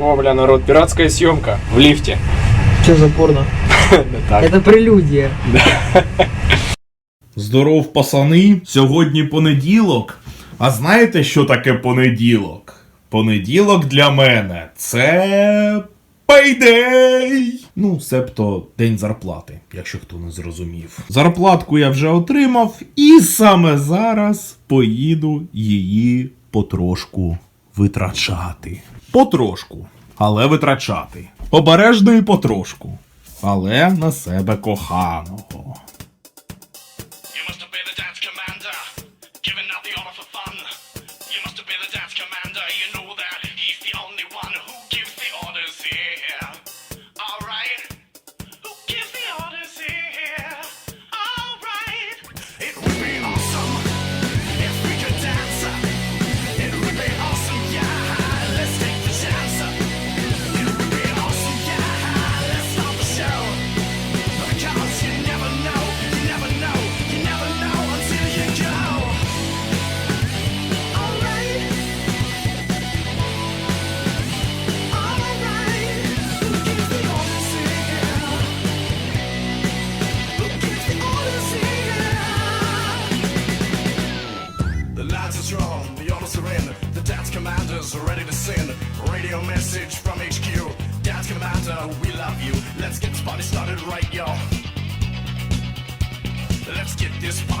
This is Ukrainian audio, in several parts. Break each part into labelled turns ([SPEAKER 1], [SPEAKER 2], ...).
[SPEAKER 1] О, бля, народ, пиратская съемка в лифте.
[SPEAKER 2] Что за порно? Это прелюдия.
[SPEAKER 3] Здоров, пасани! Сьогодні понеділок. А знаєте, що таке понеділок? Понеділок для мене це. Пейдей! Ну, себто день зарплати, якщо хто не зрозумів. Зарплатку я вже отримав, і саме зараз поїду її потрошку витрачати. Потрошку, але витрачати. Обережно і потрошку. Але на себе коханого.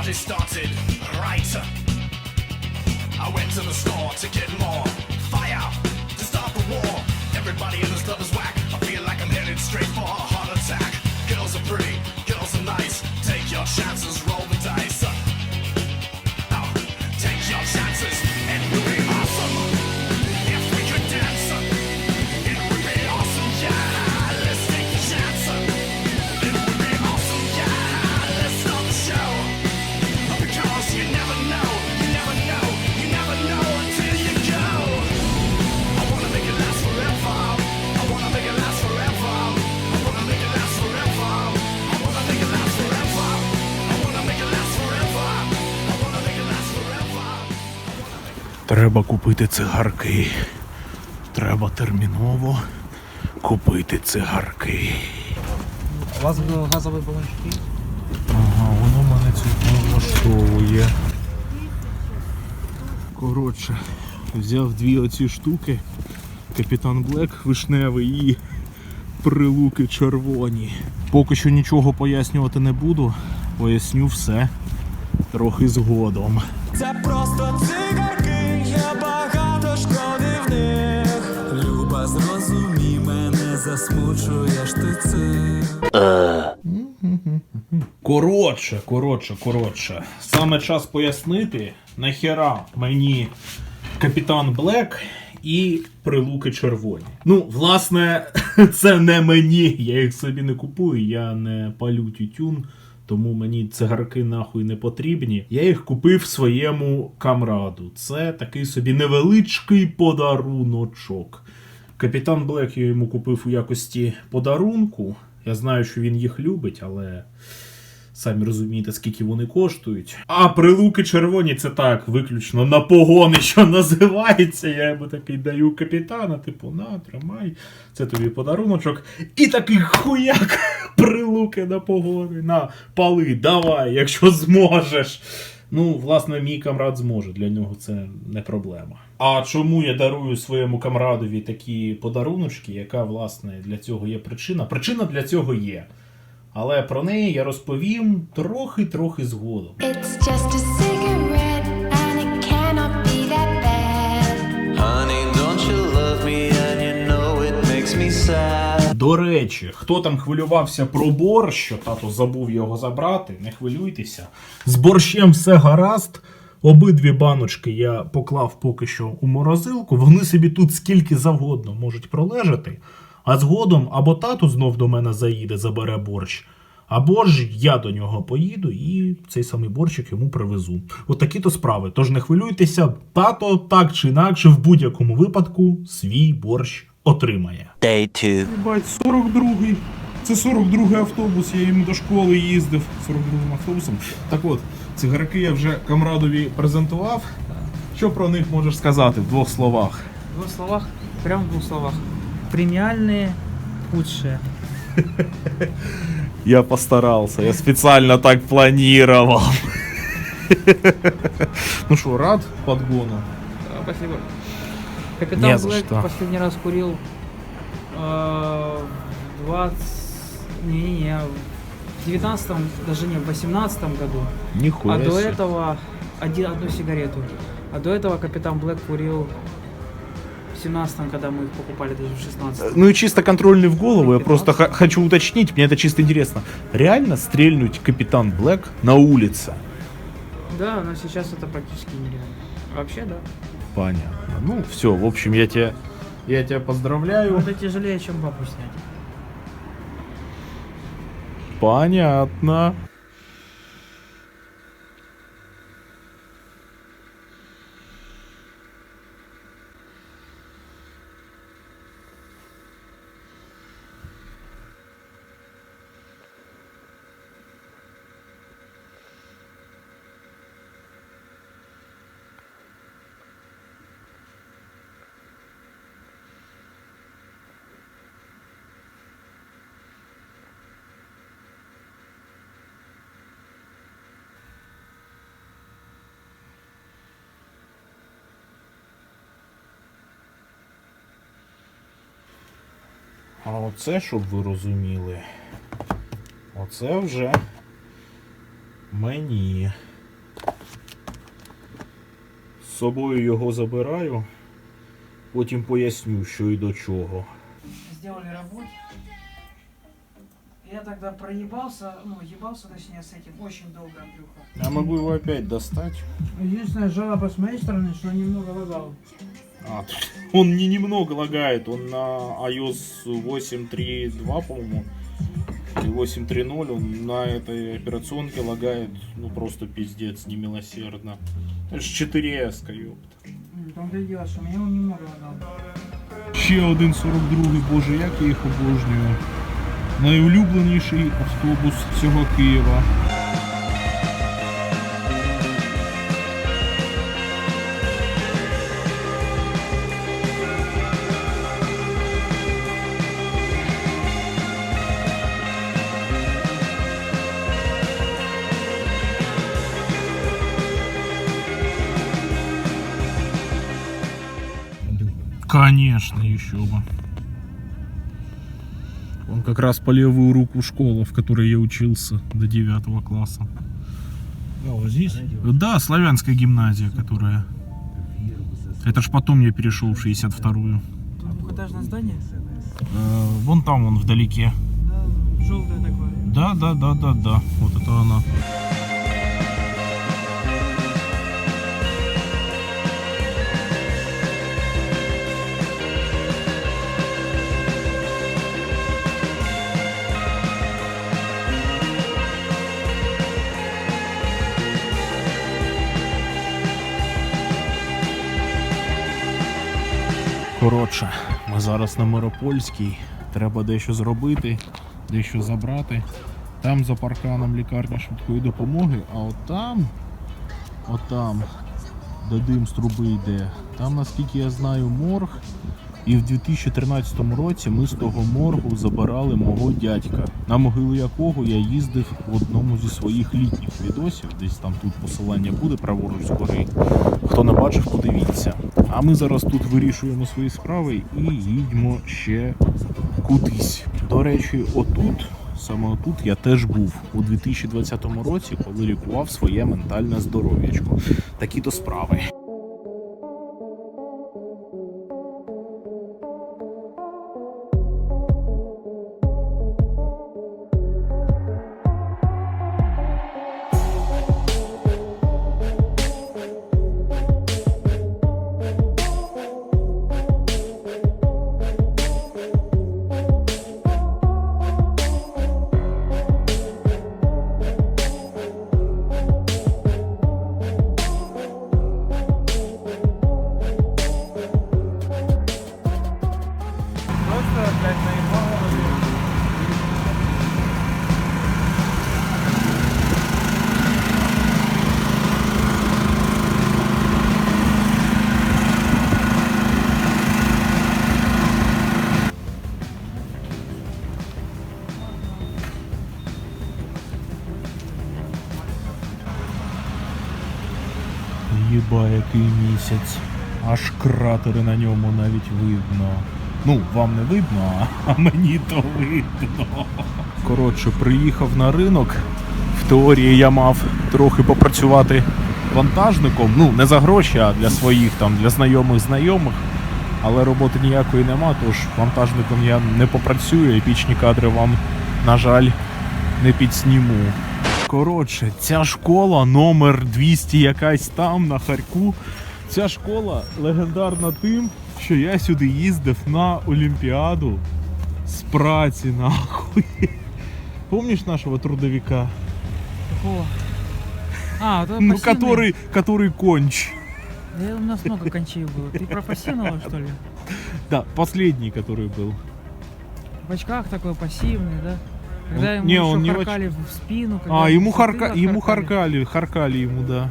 [SPEAKER 4] Party started right. I went to the store to get more fire to start the war. Everybody in this club is whack.
[SPEAKER 3] Треба купити цигарки. Треба терміново купити цигарки.
[SPEAKER 2] У вас газовые баллончики?
[SPEAKER 3] Ага, воно мене цілком влаштовує. Коротше, взяв дві оці штуки. Капітан Блек вишневий і прилуки червоні. Поки що нічого пояснювати не буду. Поясню все трохи згодом.
[SPEAKER 5] Це просто цигарки, засмучуєш ти цим.
[SPEAKER 3] Коротше, коротше, коротше. Саме час пояснити, нахера мені капітан Блек і прилуки червоні. Ну, власне, це не мені. Я їх собі не купую, я не палю тютюн, тому мені цигарки нахуй не потрібні. Я їх купив своєму камраду. Це такий собі невеличкий подаруночок. Капітан Блек я йому купив у якості подарунку. Я знаю, що він їх любить, але самі розумієте, скільки вони коштують. А прилуки червоні це так, виключно на погони, що називається. Я йому такий даю капітана, типу, на, тримай, це тобі подаруночок. І такий хуяк прилуки на погони. На, пали, давай, якщо зможеш. Ну, власне, мій камрад зможе, для нього це не проблема. А чому я дарую своєму камрадові такі подаруночки, яка, власне, для цього є причина? Причина для цього є. Але про неї я розповім трохи-трохи згодом.
[SPEAKER 6] It's just a
[SPEAKER 3] До речі, хто там хвилювався про борщ, що тато забув його забрати, не хвилюйтеся. З борщем все гаразд. Обидві баночки я поклав поки що у морозилку. Вони собі тут скільки завгодно можуть пролежати. А згодом або тато знов до мене заїде, забере борщ, або ж я до нього поїду і цей самий борщик йому привезу. От такі то справи. Тож не хвилюйтеся, тато так чи інакше в будь-якому випадку свій борщ отримає.
[SPEAKER 5] Day two.
[SPEAKER 3] Бать, 42-й. Це 42-й автобус, я їм до школи їздив 42-м автобусом. Так от, цигарки я вже камрадові презентував. Що про них можеш сказати в двох словах?
[SPEAKER 2] В двух словах. Прям в двух словах. Премиальные худшие.
[SPEAKER 3] Я постарался, я специально так планировал. Ну что, рад подгону?
[SPEAKER 2] А, Спасибо.
[SPEAKER 3] Не
[SPEAKER 2] Капитан
[SPEAKER 3] за
[SPEAKER 2] Блэк
[SPEAKER 3] что.
[SPEAKER 2] последний раз курил э, в 20... Не-не-не, в 19 даже не, в 18 году.
[SPEAKER 3] Нихуя
[SPEAKER 2] А до
[SPEAKER 3] себе.
[SPEAKER 2] этого один, одну сигарету. А до этого Капитан Блэк курил в 17 когда мы их покупали, даже в 16
[SPEAKER 3] Ну и чисто контрольный в голову, я просто х- хочу уточнить, мне это чисто интересно. Реально стрельнуть Капитан Блэк на улице?
[SPEAKER 2] Да, но сейчас это практически нереально. Вообще, да.
[SPEAKER 3] Понятно. Ну, все, в общем, я тебя, я тебя поздравляю.
[SPEAKER 2] Это тяжелее, чем бабу снять.
[SPEAKER 3] Понятно. А оце, щоб ви розуміли, оце вже мені. З собою його забираю, потім поясню, що і до чого.
[SPEAKER 2] Сделали работу. Я тогда проебался, ну, ебался, точнее, с этим очень долго, Андрюха.
[SPEAKER 3] Я могу его опять достать.
[SPEAKER 2] Единственная жалоба с моей стороны, что немного лагал.
[SPEAKER 3] А, он не немного лагает, он на iOS 8.3.2, по-моему, и 8.3.0, он на этой операционке лагает, ну просто пиздец, немилосердно. Это ж 4S, ёпта.
[SPEAKER 2] В том-то и дело, что меня он немного лагал.
[SPEAKER 3] Ще один 42, боже, як я їх обожнюю. Найулюбленіший автобус всього Києва. Конечно, еще бы. Он как раз по левую руку школа, в которой я учился до 9 класса.
[SPEAKER 7] А, вот здесь?
[SPEAKER 3] Да, славянская гимназия, которая... Это ж потом я перешел в 62-ю.
[SPEAKER 2] Двухэтажное здание?
[SPEAKER 3] Э, вон там, он вдалеке.
[SPEAKER 2] Да, желтое такое.
[SPEAKER 3] Да, да, да, да, да. Вот это она. Коротше, ми зараз на Миропольській. Треба дещо зробити, дещо забрати. Там за парканом лікарня швидкої допомоги, а от там, от де дим з труби йде, там, наскільки я знаю, морг. І в 2013 році ми з того моргу забирали мого дядька, на могилу якого я їздив в одному зі своїх літніх відосів. Десь там тут посилання буде праворуч згори. Хто не бачив, подивіться. А ми зараз тут вирішуємо свої справи і їдемо ще кудись. До речі, отут, саме отут я теж був у 2020 році, коли лікував своє ментальне здоров'ячко. Такі то справи. Ба, який місяць. Аж кратери на ньому навіть видно. Ну, вам не видно, а мені то видно. Коротше, приїхав на ринок. В теорії я мав трохи попрацювати вантажником. Ну, не за гроші, а для своїх там, для знайомих знайомих. Але роботи ніякої нема, тож вантажником я не попрацюю, епічні кадри вам, на жаль, не підсніму. Коротше, ця школа номер 200 якась там на Харку. Ця школа легендарна тим, що я сюди їздив на Олімпіаду з праці, нахуй. Помніш нашого трудовика?
[SPEAKER 2] Какого? А, вот это
[SPEAKER 3] Ну,
[SPEAKER 2] пассивный?
[SPEAKER 3] который, который конч.
[SPEAKER 2] Да у нас много кончей было. Ты про пассивного, что ли?
[SPEAKER 3] Да, последний, который был.
[SPEAKER 2] В очках такой пассивный, да? Когда ему
[SPEAKER 3] не,
[SPEAKER 2] еще
[SPEAKER 3] он не
[SPEAKER 2] харкали в спину.
[SPEAKER 3] А, ему, харка, ему харкали, харкали ему, да.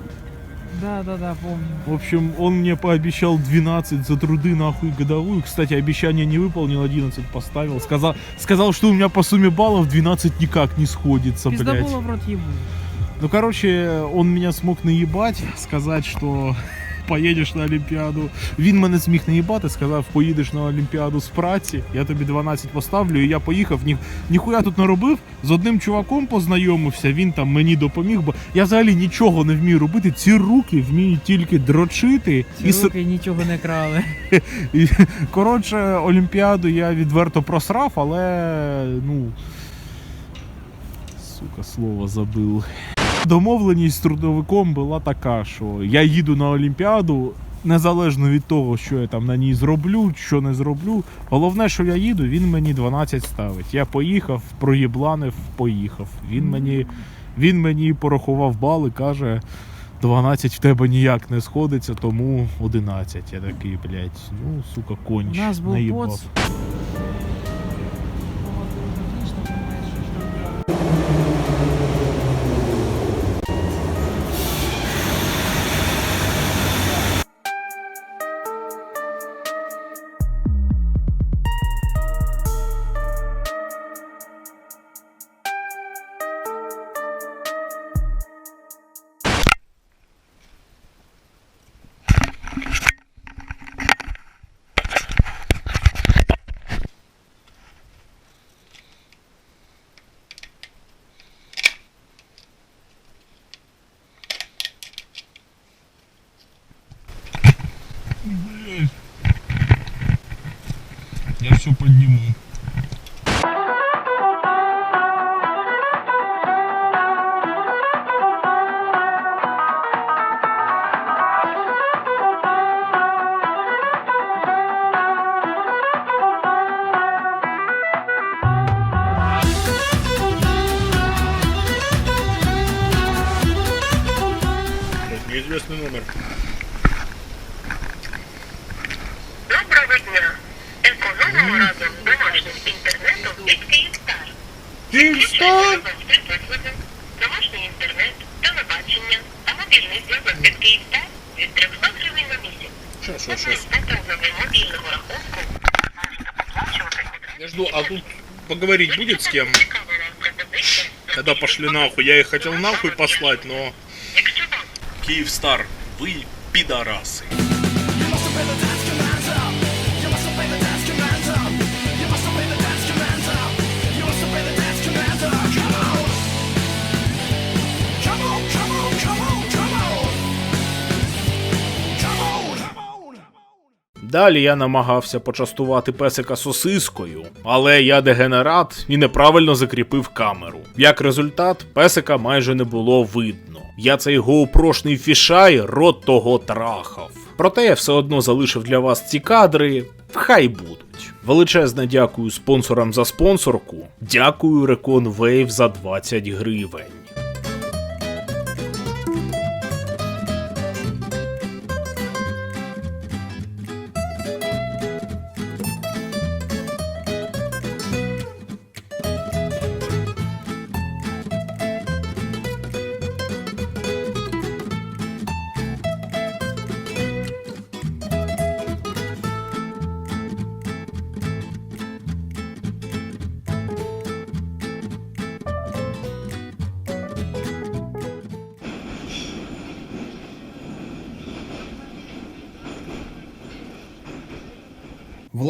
[SPEAKER 2] Да, да, да, помню.
[SPEAKER 3] В общем, он мне пообещал 12 за труды нахуй годовую. Кстати, обещание не выполнил, 11 поставил. Сказал, сказал, что у меня по сумме баллов 12 никак не сходится, блядь.
[SPEAKER 2] Пиздобола в рот ебу.
[SPEAKER 3] Ну, короче, он меня смог наебать, сказать, что поїдеш на Олімпіаду. Він мене зміг наїбати, сказав, поїдеш на Олімпіаду з праці, я тобі 12 поставлю, і я поїхав. Ні, ніхуя тут не робив. З одним чуваком познайомився, він там мені допоміг, бо я взагалі нічого не вмію робити. Ці руки вміють тільки дрочити
[SPEAKER 2] Ці
[SPEAKER 3] і, с-
[SPEAKER 2] руки нічого не крали.
[SPEAKER 3] коротше, Олімпіаду я відверто просрав, але ну. Сука, слово забив. Домовленість з трудовиком була така, що я їду на Олімпіаду. Незалежно від того, що я там на ній зроблю, що не зроблю. Головне, що я їду, він мені 12 ставить. Я поїхав, проєбланив, поїхав. Він мені, він мені порахував бали, каже, 12 в тебе ніяк не сходиться, тому 11. Я такий, блядь, ну, сука, конч.
[SPEAKER 2] У нас був
[SPEAKER 3] все подниму. Неизвестный номер.
[SPEAKER 8] Київстар! Домашній інтернет, телебачення та мобільний зв'язок від Київстар від 300 гривень на місяць.
[SPEAKER 1] Щас,
[SPEAKER 8] На
[SPEAKER 1] щас, щас.
[SPEAKER 8] безпекового мобільного рахунку можете оплачувати
[SPEAKER 1] Я жду, а тут поговорить будет с кем?
[SPEAKER 8] цікава вам пропозиція.
[SPEAKER 1] Когда пошли нахуй. Я их хотел нахуй послать, но...
[SPEAKER 8] Якщо вам
[SPEAKER 1] Киевстар, вы пидорасы.
[SPEAKER 3] Далі я намагався почастувати песика сосискою, але я дегенерат і неправильно закріпив камеру. Як результат, песика майже не було видно. Я цей гоупрошний фішай рот того трахав. Проте я все одно залишив для вас ці кадри. Хай будуть. Величезне дякую спонсорам за спонсорку. Дякую Recon Wave за 20 гривень.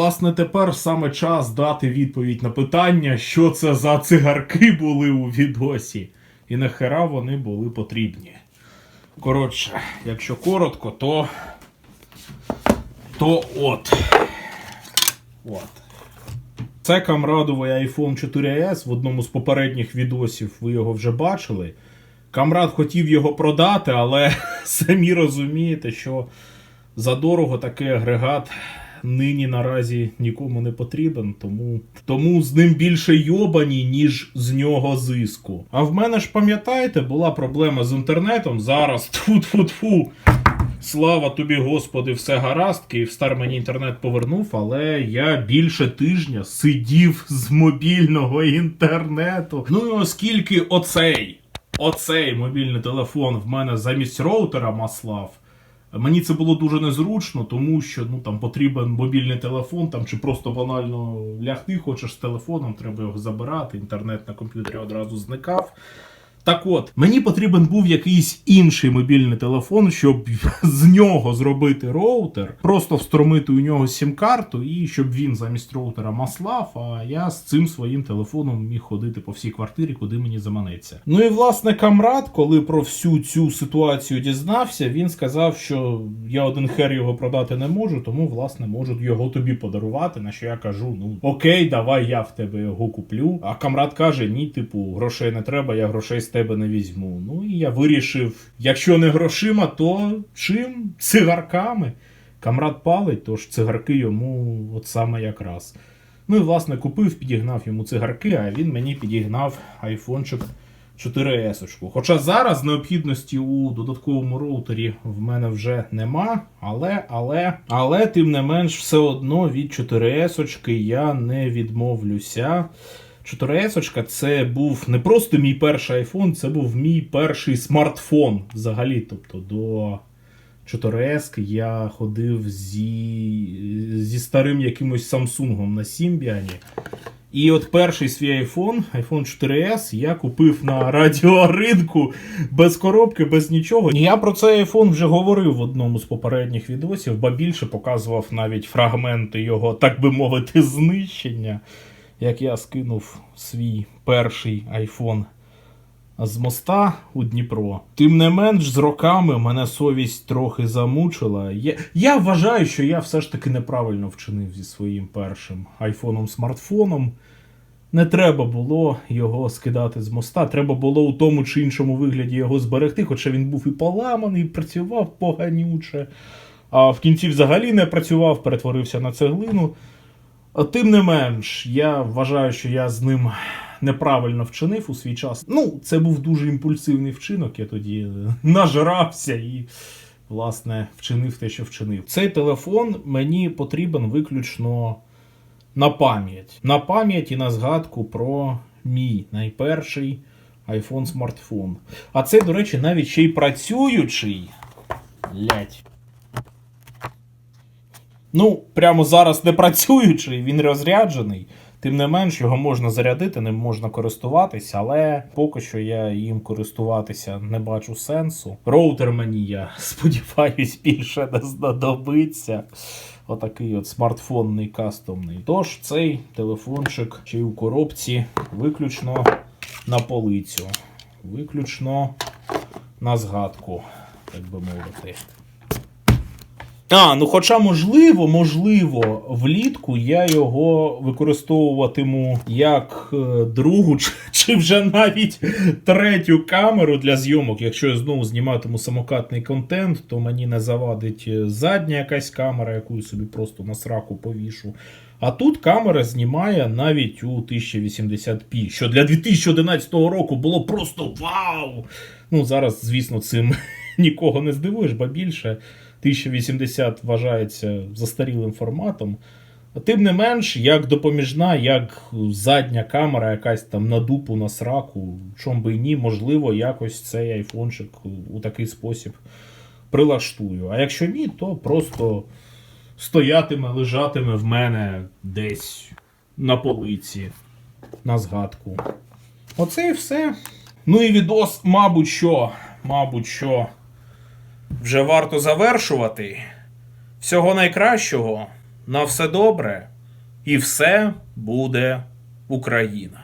[SPEAKER 3] Власне, тепер саме час дати відповідь на питання, що це за цигарки були у відосі, і нахера вони були потрібні. Коротше, якщо коротко, то. То от. От. Це камрадовий iPhone 4S в одному з попередніх відосів ви його вже бачили. Камрад хотів його продати, але самі розумієте, що задорого такий агрегат нині наразі нікому не потрібен, тому, тому з ним більше йобані, ніж з нього зиску. А в мене ж пам'ятаєте, була проблема з інтернетом. Зараз тфу-тфу-тфу. Слава тобі, Господи, все гаразд, Київстар мені інтернет повернув, але я більше тижня сидів з мобільного інтернету. Ну і оскільки оцей, оцей мобільний телефон в мене замість роутера маслав, Мені це було дуже незручно, тому що ну там потрібен мобільний телефон, там чи просто банально лягти хочеш з телефоном, треба його забирати. Інтернет на комп'ютері одразу зникав. Так от, мені потрібен був якийсь інший мобільний телефон, щоб з нього зробити роутер, просто встромити у нього сім-карту, і щоб він замість роутера маслав, а я з цим своїм телефоном міг ходити по всій квартирі, куди мені заманеться. Ну і власне камрад, коли про всю цю ситуацію дізнався, він сказав, що я один хер його продати не можу, тому власне можу його тобі подарувати. На що я кажу: ну окей, давай я в тебе його куплю. А камрад каже: ні, типу, грошей не треба, я грошей тебе не візьму. Ну і я вирішив, якщо не грошима, то чим? Цигарками. Камрад палить, тож цигарки йому от саме якраз. Ну і власне купив, підігнав йому цигарки, а він мені підігнав айфончик 4S. Хоча зараз необхідності у додатковому роутері в мене вже нема, але, але, але, тим не менш, все одно від 4S я не відмовлюся. 4S це був не просто мій перший iPhone, це був мій перший смартфон взагалі. Тобто до 4S я ходив зі, зі старим якимось Samsung на Symbian. І от перший свій iPhone, iPhone 4S, я купив на радіоринку без коробки, без нічого. Я про цей iPhone вже говорив в одному з попередніх відосів, ба більше показував навіть фрагменти його, так би мовити, знищення. Як я скинув свій перший iPhone з моста у Дніпро. Тим не менш, з роками мене совість трохи замучила. Я, я вважаю, що я все ж таки неправильно вчинив зі своїм першим айфоном-смартфоном. Не треба було його скидати з моста, треба було у тому чи іншому вигляді його зберегти, хоча він був і поламаний, і працював поганюче. А в кінці взагалі не працював, перетворився на цеглину. Тим не менш, я вважаю, що я з ним неправильно вчинив у свій час. Ну, це був дуже імпульсивний вчинок. Я тоді е, нажрався і, власне, вчинив те, що вчинив. Цей телефон мені потрібен виключно на пам'ять. На пам'ять і на згадку про мій найперший iPhone смартфон. А цей, до речі, навіть ще й працюючий. Блять. Ну, прямо зараз не працюючий, він розряджений. Тим не менш, його можна зарядити, ним можна користуватися, але поки що я їм користуватися не бачу сенсу. Роутер мені, я сподіваюсь, більше не знадобиться. Отакий от смартфонний кастомний. Тож цей телефончик чи у коробці виключно на полицю, виключно на згадку, так би мовити. А, ну хоча можливо, можливо, влітку я його використовуватиму як е, другу чи, вже навіть третю камеру для зйомок. Якщо я знову зніматиму самокатний контент, то мені не завадить е, задня якась камера, яку я собі просто на сраку повішу. А тут камера знімає навіть у 1080p, що для 2011 року було просто вау! Ну, зараз, звісно, цим нікого не здивуєш, ба більше. 1080 вважається застарілим форматом. Тим не менш, як допоміжна, як задня камера, якась там на дупу, на сраку, чом би і ні, можливо, якось цей айфончик у такий спосіб прилаштую. А якщо ні, то просто стоятиме, лежатиме в мене десь на полиці, на згадку. Оце і все. Ну і відос, мабуть, що, мабуть, що вже варто завершувати. Всього найкращого. на все добре, і все буде Україна.